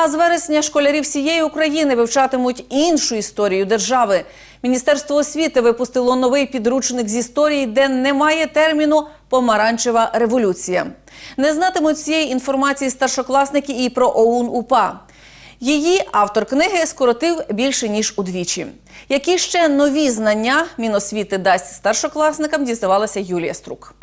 А з вересня школярі всієї України вивчатимуть іншу історію держави. Міністерство освіти випустило новий підручник з історії, де немає терміну помаранчева революція. Не знатимуть цієї інформації старшокласники і про ОУН УПА. Її автор книги скоротив більше ніж удвічі. Які ще нові знання Міносвіти дасть старшокласникам, дізнавалася Юлія Струк.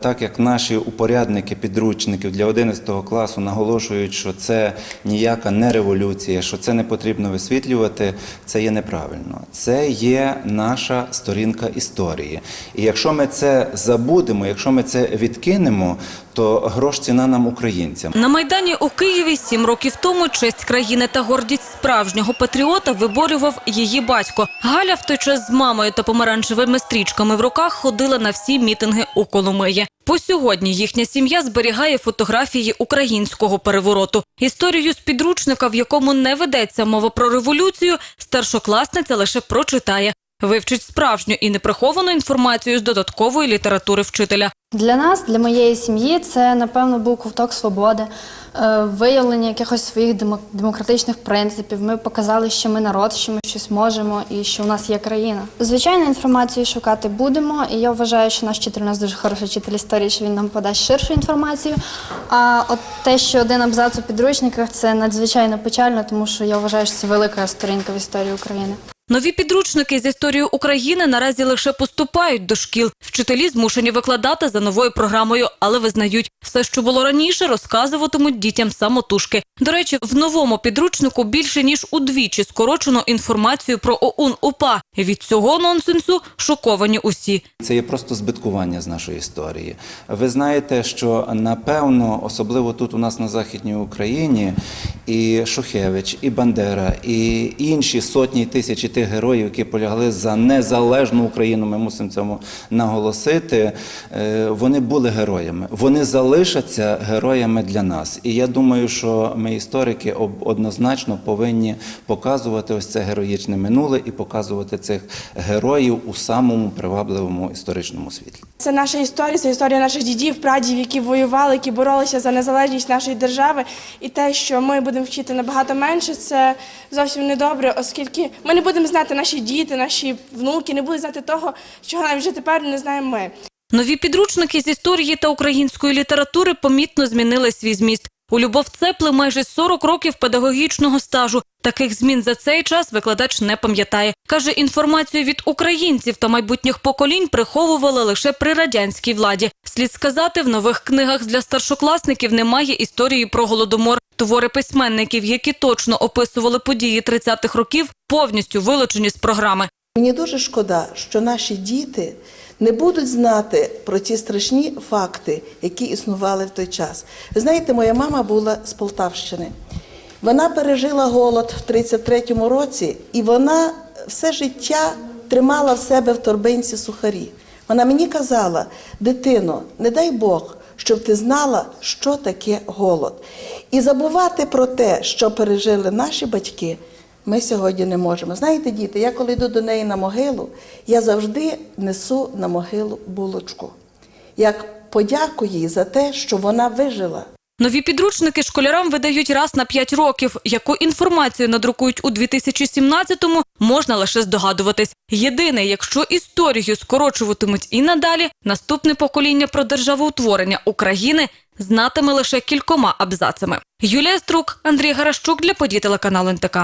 Так як наші упорядники підручників для 11 класу наголошують, що це ніяка не революція, що це не потрібно висвітлювати, це є неправильно. Це є наша сторінка історії. І якщо ми це забудемо, якщо ми це відкинемо, то грош ціна нам українцям. На Майдані у Києві сім років тому честь країни та гордість справжнього патріота виборював її батько. Галя в той час з мамою та помаранчевими стрічками в руках ходила на всі мітинги у Коломиї. По сьогодні їхня сім'я зберігає фотографії українського перевороту. Історію з підручника, в якому не ведеться мова про революцію, старшокласниця лише прочитає. Вивчить справжню і неприховану інформацію з додаткової літератури вчителя. Для нас, для моєї сім'ї, це напевно був ковток свободи, е, виявлення якихось своїх демо- демократичних принципів. Ми показали, що ми народ, що ми щось можемо і що у нас є країна. Звичайно, інформацію шукати будемо, і я вважаю, що наш вчитель у нас дуже хороший вчитель історії, що він нам подасть ширшу інформацію. А от те, що один абзац у підручниках, це надзвичайно печально, тому що я вважаю, що це велика сторінка в історії України. Нові підручники з історії України наразі лише поступають до шкіл. Вчителі змушені викладати за новою програмою, але визнають, все, що було раніше, розказуватимуть дітям самотужки. До речі, в новому підручнику більше ніж удвічі скорочено інформацію про ОУН УПА. Від цього нонсенсу шоковані усі. Це є просто збиткування з нашої історії. Ви знаєте, що напевно, особливо тут у нас на Західній Україні, і Шухевич, і Бандера, і інші сотні тисячі тих героїв, які полягли за незалежну Україну, ми мусимо цьому наголосити. е, Вони були героями. Вони залишаться героями для нас. І я думаю, що ми, історики, однозначно повинні показувати ось це героїчне минуле і показувати цих героїв у самому привабливому історичному світлі. Це наша історія, це історія наших дідів, прадів, які воювали, які боролися за незалежність нашої держави. І те, що ми будемо вчити набагато менше, це зовсім не добре, оскільки ми не будемо знати наші діти, наші внуки, не будуть знати того, чого навіть вже тепер не знаємо ми. Нові підручники з історії та української літератури помітно змінили свій зміст. У Любов Цепли майже 40 років педагогічного стажу. Таких змін за цей час викладач не пам'ятає. Каже, інформацію від українців та майбутніх поколінь приховували лише при радянській владі. Слід сказати, в нових книгах для старшокласників немає історії про голодомор. Твори письменників, які точно описували події 30-х років, повністю вилучені з програми. Мені дуже шкода, що наші діти не будуть знати про ті страшні факти, які існували в той час. Ви знаєте, моя мама була з Полтавщини. Вона пережила голод в 33-му році, і вона все життя тримала в себе в торбинці сухарі. Вона мені казала: дитино, не дай Бог, щоб ти знала, що таке голод. І забувати про те, що пережили наші батьки, ми сьогодні не можемо. Знаєте, діти, я коли йду до неї на могилу, я завжди несу на могилу булочку. Як подяку їй за те, що вона вижила. Нові підручники школярам видають раз на 5 років. Яку інформацію надрукують у 2017-му, можна лише здогадуватись. Єдине, якщо історію скорочуватимуть і надалі, наступне покоління про державоутворення України знатиме лише кількома абзацами. Юлія Струк, Андрій Гарашчук для подій телеканалу НТК.